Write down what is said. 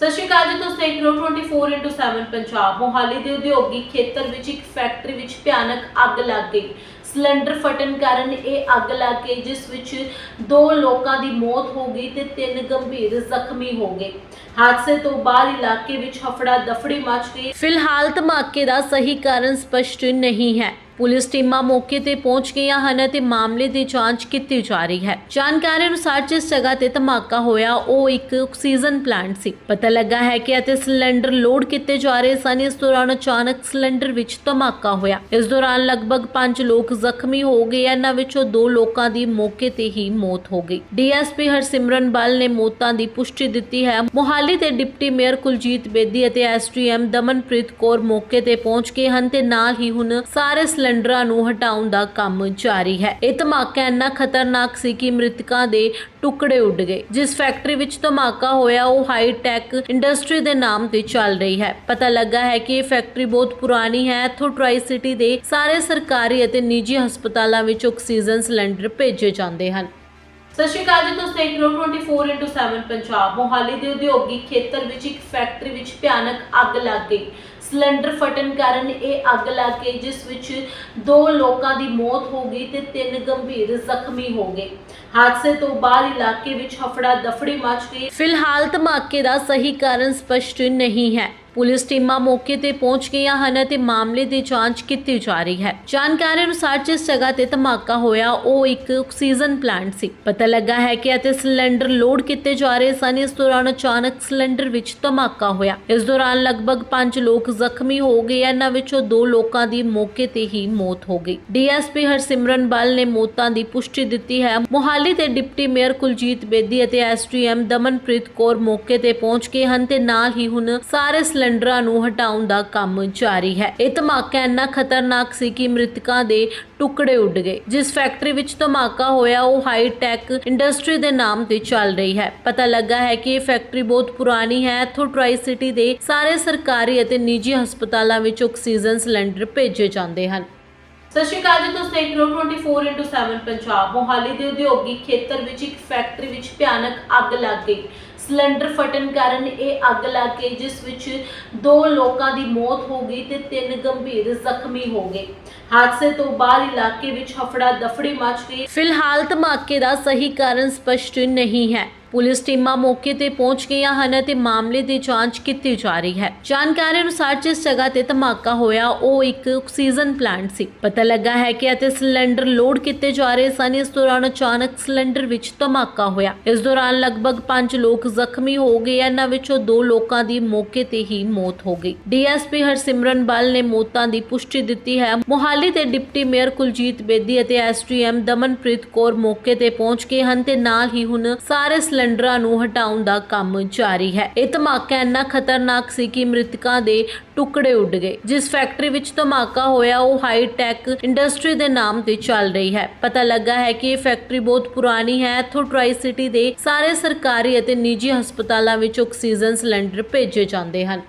ਸਤਿ ਸ਼੍ਰੀ ਅਕਾਲ ਜੀ, ਤੁਸੀਂ ਦੇਖ ਰਹੇ ਹੋ 24/7 ਪੰਜਾਬ। ਮੋਹਾਲੀ ਦੇ ਉਦਯੋਗਿਕ ਖੇਤਰ ਵਿੱਚ ਇੱਕ ਫੈਕਟਰੀ ਵਿੱਚ ਭਿਆਨਕ ਅੱਗ ਲੱਗ ਗਈ। ਸਿਲੰਡਰ ਫਟਣ ਕਾਰਨ ਇਹ ਅੱਗ ਲੱਗ ਗਈ, ਜਿਸ ਵਿੱਚ ਦੋ ਲੋਕਾਂ ਦੀ ਮੌਤ ਹੋ ਗਈ ਤੇ ਤਿੰਨ ਗੰਭੀਰ ਜ਼ਖਮੀ ਹੋ ਗਏ। ਹਾਦਸੇ ਤੋਂ ਬਾਅਦ ਇਲਾਕੇ ਵਿੱਚ ਹਫੜਾ ਦਫੜੀ ਮਚ ਗਈ। ਫਿਲਹਾਲ ਧਮਾਕੇ ਦਾ ਸਹੀ ਕਾਰਨ ਸਪਸ਼ਟ ਨਹੀਂ ਹੈ। ਪੁਲਿਸ ਟੀਮਾਂ ਮੌਕੇ ਤੇ ਪਹੁੰਚ ਗਈਆਂ ਹਨ ਅਤੇ ਮਾਮਲੇ ਦੀ ਜਾਂਚ ਕੀਤੀ ਜਾ ਰਹੀ ਹੈ। ਜਾਣਕਾਰੀ ਅਨੁਸਾਰ ਜਿਸ ਜਗ੍ਹਾ ਤੇ ਧਮਾਕਾ ਹੋਇਆ, ਉਹ ਇੱਕ ਆਕਸੀਜਨ ਪਲਾਂਟ ਸੀ। ਪਤਾ ਲੱਗਾ ਹੈ ਕਿ ਅਤੇ ਸਿਲੰਡਰ ਲੋਡ ਕੀਤੇ ਜਾ ਰਹੇ ਸਨ। ਇਸ ਦੌਰਾਨ ਅਚਾਨਕ ਸਿਲੰਡਰ ਵਿੱਚ ਧਮਾਕਾ ਹੋਇਆ। ਇਸ ਦੌਰਾਨ ਲਗਭਗ 5 ਲੋਕ ਜ਼ਖਮੀ ਹੋ ਗਏ। ਇਹਨਾਂ ਵਿੱਚੋਂ ਦੋ ਲੋਕਾਂ ਦੀ ਮੌਕੇ ਤੇ ਹੀ ਮੌਤ ਹੋ ਗਈ। ਡੀਐਸਪੀ ਹਰਸਿਮਰਨ ਬਲ ਨੇ ਮੌਤਾਂ ਦੀ ਪੁਸ਼ਟੀ ਦਿੱਤੀ ਹੈ। ਮੋਹਾਲੀ ਦੇ ਡਿਪਟੀ ਮੇਅਰ ਕੁਲਜੀਤ ਬੇਦੀ ਅਤੇ ਐਸਟੀਐਮ ਦਮਨਪ੍ਰੀਤ ਕੌਰ ਮੌਕੇ ਤੇ ਪਹੁੰਚ ਗਏ ਹਨ ਤੇ ਨਾਲ ਹੀ ਹੁਣ ਸਾਰੇ ਸਿਲੰਡਰਾਂ ਨੂੰ ਹਟਾਉਣ ਦਾ ਕੰਮ ਜਾਰੀ ਹੈ। ਇਹ ਧਮਾਕਾ ਇੰਨਾ ਖਤਰਨਾਕ ਸੀ ਕਿ ਮ੍ਰਿਤਕਾਂ ਦੇ ਟੁਕੜੇ ਉੱਡ ਗਏ। ਜਿਸ ਫੈਕਟਰੀ ਵਿੱਚ ਧਮਾਕਾ ਹੋਇਆ, ਉਹ ਹਾਈ ਟੈਕ ਇੰਡਸਟਰੀ ਦੇ ਨਾਮ ਤੇ ਚੱਲ ਰਹੀ ਹੈ। ਪਤਾ ਲੱਗਾ ਹੈ ਕਿ ਇਹ ਫੈਕਟਰੀ ਬਹੁਤ ਪੁਰਾਣੀ ਹੈ। ਇੱਥੋਂ ਟਰਾਈ ਸਿਟੀ ਦੇ ਸਾਰੇ ਸਰਕਾਰੀ ਅਤੇ ਨਿੱਜੀ ਹਸਪਤਾਲਾਂ ਵਿੱਚ ਆਕਸੀਜਨ ਸਿਲੰਡਰ ਭੇਜੇ ਜਾਂਦੇ ਹਨ। ਸਤਿ ਸ਼੍ਰੀ ਅਕਾਲ ਜੀ, ਤੁਸੀਂ ਦੇਖ ਰਹੇ ਹੋ 24/7 ਪੰਜਾਬ। ਮੋਹਾਲੀ ਦੇ ਉਦਯੋਗਿਕ ਖੇਤਰ ਵਿੱਚ ਇੱਕ ਫੈਕਟਰੀ ਵਿੱਚ ਭਿਆਨਕ ਅੱਗ ਲੱਗ ਗਈ। ਸਿਲੰਡਰ ਫਟਣ ਕਾਰਨ ਇਹ ਅੱਗ ਲੱਗ ਗਈ, ਜਿਸ ਵਿੱਚ ਦੋ ਲੋਕਾਂ ਦੀ ਮੌਤ ਹੋ ਗਈ ਤੇ ਤਿੰਨ ਗੰਭੀਰ ਜ਼ਖਮੀ ਹੋ ਗਏ। ਹਾਦਸੇ ਤੋਂ ਬਾਅਦ ਇਲਾਕੇ ਵਿੱਚ ਹਫੜਾ ਦਫੜੀ ਮਚ ਗਈ। ਫਿਲਹਾਲ ਧਮਾਕੇ ਦਾ ਸਹੀ ਕਾਰਨ ਸਪਸ਼ਟ ਨਹੀਂ ਹੈ। ਪੁਲਿਸ ਟੀਮਾਂ ਮੌਕੇ ਤੇ ਪਹੁੰਚ ਗਈਆਂ ਹਨ ਅਤੇ ਮਾਮਲੇ ਦੀ ਜਾਂਚ ਕੀਤੀ ਜਾ ਰਹੀ ਹੈ। ਜਾਣਕਾਰੀ ਅਨੁਸਾਰ ਜਿਸ ਜਗ੍ਹਾ ਤੇ ਧਮਾਕਾ ਹੋਇਆ, ਉਹ ਇੱਕ ਆਕਸੀਜਨ ਪਲਾਂਟ ਸੀ। ਪਤਾ ਲੱਗਾ ਹੈ ਕਿ ਅਤੇ ਸਿਲੰਡਰ ਲੋਡ ਕੀਤੇ ਜਾ ਰਹੇ ਸਨ। ਇਸ ਦੌਰਾਨ ਅਚਾਨਕ ਸਿਲੰਡਰ ਵਿੱਚ ਧਮਾਕਾ ਹੋਇਆ। ਇਸ ਦੌਰਾਨ ਲਗਭਗ 5 ਲੋਕ ਜ਼ਖਮੀ ਹੋ ਗਏ। ਇਹਨਾਂ ਵਿੱਚੋਂ ਦੋ ਲੋਕਾਂ ਦੀ ਮੌਕੇ ਤੇ ਹੀ ਮੌਤ ਹੋ ਗਈ। ਡੀਐਸਪੀ ਹਰਸਿਮਰਨ ਬਲ ਨੇ ਮੌਤਾਂ ਦੀ ਪੁਸ਼ਟੀ ਦਿੱਤੀ ਹੈ। ਮੋਹਾਲੀ ਦੇ ਡਿਪਟੀ ਮੇਅਰ ਕੁਲਜੀਤ ਬੇਦੀ ਅਤੇ ਐਸਟੀਐਮ ਦਮਨਪ੍ਰੀਤ ਕੌਰ ਮੌਕੇ ਤੇ ਪਹੁੰਚ ਗਏ ਹਨ ਤੇ ਨਾਲ ਹੀ ਹੁਣ ਸਾਰੇ ਸਿਲੰਡਰਾਂ ਨੂੰ ਹਟਾਉਣ ਦਾ ਕੰਮ ਜਾਰੀ ਹੈ। ਇਹ ਧਮਾਕਾ ਇੰਨਾ ਖਤਰਨਾਕ ਸੀ ਕਿ ਮ੍ਰਿਤਕਾਂ ਦੇ ਟੁਕੜੇ ਉੱਡ ਗਏ। ਜਿਸ ਫੈਕਟਰੀ ਵਿੱਚ ਧਮਾਕਾ ਹੋਇਆ, ਉਹ ਹਾਈ ਟੈਕ ਇੰਡਸਟਰੀ ਦੇ ਨਾਮ ਤੇ ਚੱਲ ਰਹੀ ਹੈ। ਪਤਾ ਲੱਗਾ ਹੈ ਕਿ ਇਹ ਫੈਕਟਰੀ ਬਹੁਤ ਪੁਰਾਣੀ ਹੈ। ਇੱਥੋਂ ਟਰਾਈ ਸਿਟੀ ਦੇ ਸਾਰੇ ਸਰਕਾਰੀ ਅਤੇ ਨਿੱਜੀ ਹਸਪਤਾਲਾਂ ਵਿੱਚ ਆਕਸੀਜਨ ਸਿਲੰਡਰ ਭੇਜੇ ਜਾਂਦੇ ਹਨ। ਸਤਿ ਸ਼੍ਰੀ ਅਕਾਲ ਜੀ, ਤੁਸੀਂ ਦੇਖ ਰਹੇ ਹੋ 24 ਪੰਜਾਬ। ਮੋਹਾਲੀ ਦੇ ਉਦਯੋਗਿਕ ਖੇਤਰ ਵਿੱਚ ਇੱਕ ਫੈਕਟਰੀ ਵਿੱਚ ਭਿਆਨਕ ਅੱਗ ਲੱਗ ਗਈ। ਸਿਲੰਡਰ ਫਟਣ ਕਾਰਨ ਇਹ ਅੱਗ ਲੱਗ ਗਈ, ਜਿਸ ਵਿੱਚ ਦੋ ਲੋਕਾਂ ਦੀ ਮੌਤ ਹੋ ਗਈ ਤੇ ਤਿੰਨ ਗੰਭੀਰ ਜ਼ਖਮੀ ਹੋ ਗਏ। ਹਾਦਸੇ ਤੋਂ ਬਾਅਦ ਇਲਾਕੇ ਵਿੱਚ ਹਫੜਾ ਦਫੜੀ ਮਚ ਗਈ। ਫਿਲਹਾਲ ਧਮਾਕੇ ਦਾ ਸਹੀ ਕਾਰਨ ਸਪਸ਼ਟ ਨਹੀਂ ਹੈ। ਪੁਲਿਸ ਟੀਮਾਂ ਮੌਕੇ ਤੇ ਪਹੁੰਚ ਗਈਆਂ ਹਨ ਅਤੇ ਮਾਮਲੇ ਦੀ ਜਾਂਚ ਕੀਤੀ ਜਾ ਰਹੀ ਹੈ। ਜਾਣਕਾਰੀ ਅਨੁਸਾਰ ਜਿਸ ਜਗ੍ਹਾ ਤੇ ਧਮਾਕਾ ਹੋਇਆ, ਉਹ ਇੱਕ ਆਕਸੀਜਨ ਪਲਾਂਟ ਸੀ। ਪਤਾ ਲੱਗਾ ਹੈ ਕਿ ਅਤੇ ਸਿਲੰਡਰ ਲੋਡ ਕੀਤੇ ਜਾ ਰਹੇ ਸਨ। ਇਸ ਦੌਰਾਨ ਅਚਾਨਕ ਸਿਲੰਡਰ ਵਿੱਚ ਧਮਾਕਾ ਹੋਇਆ। ਇਸ ਦੌਰਾਨ ਲਗਭਗ 5 ਲੋਕ ਜ਼ਖਮੀ ਹੋ ਗਏ। ਇਹਨਾਂ ਵਿੱਚੋਂ ਦੋ ਲੋਕਾਂ ਦੀ ਮੌਕੇ ਤੇ ਹੀ ਮੌਤ ਹੋ ਗਈ। ਡੀਐਸਪੀ ਹਰਸਿਮਰਨ ਬਲ ਨੇ ਮੌਤਾਂ ਦੀ ਪੁਸ਼ਟੀ ਦਿੱਤੀ ਹੈ। ਮੋਹਾਲੀ ਦੇ ਡਿਪਟੀ ਮੇਅਰ ਕੁਲਜੀਤ ਬੇਦੀ ਅਤੇ ਐਸਟੀਐਮ ਦਮਨਪ੍ਰੀਤ ਕੌਰ ਮੌਕੇ ਤੇ ਪਹੁੰਚ ਗਏ ਹਨ ਤੇ ਨਾਲ ਹੀ ਹੁਣ ਸਾਰੇ ਸਿਲੰਡਰਾਂ ਨੂੰ ਹਟਾਉਣ ਦਾ ਕੰਮ ਜਾਰੀ ਹੈ। ਇਹ ਧਮਾਕਾ ਇੰਨਾ ਖਤਰਨਾਕ ਸੀ ਕਿ ਮ੍ਰਿਤਕਾਂ ਦੇ ਟੁਕੜੇ ਉੱਡ ਗਏ। ਜਿਸ ਫੈਕਟਰੀ ਵਿੱਚ ਧਮਾਕਾ ਹੋਇਆ, ਉਹ ਹਾਈ ਟੈਕ ਇੰਡਸਟਰੀ ਦੇ ਨਾਮ ਤੇ ਚੱਲ ਰਹੀ ਹੈ। ਪਤਾ ਲੱਗਾ ਹੈ ਕਿ ਇਹ ਫੈਕਟਰੀ ਬਹੁਤ ਪੁਰਾਣੀ ਹੈ। ਇੱਥੋਂ ਟਰਾਈ ਸਿਟੀ ਦੇ ਸਾਰੇ ਸਰਕਾਰੀ ਅਤੇ ਨਿੱਜੀ ਹਸਪਤਾਲਾਂ ਵਿੱਚ ਆਕਸੀਜਨ ਸਿਲੰਡਰ ਭੇਜੇ ਜਾਂਦੇ ਹਨ।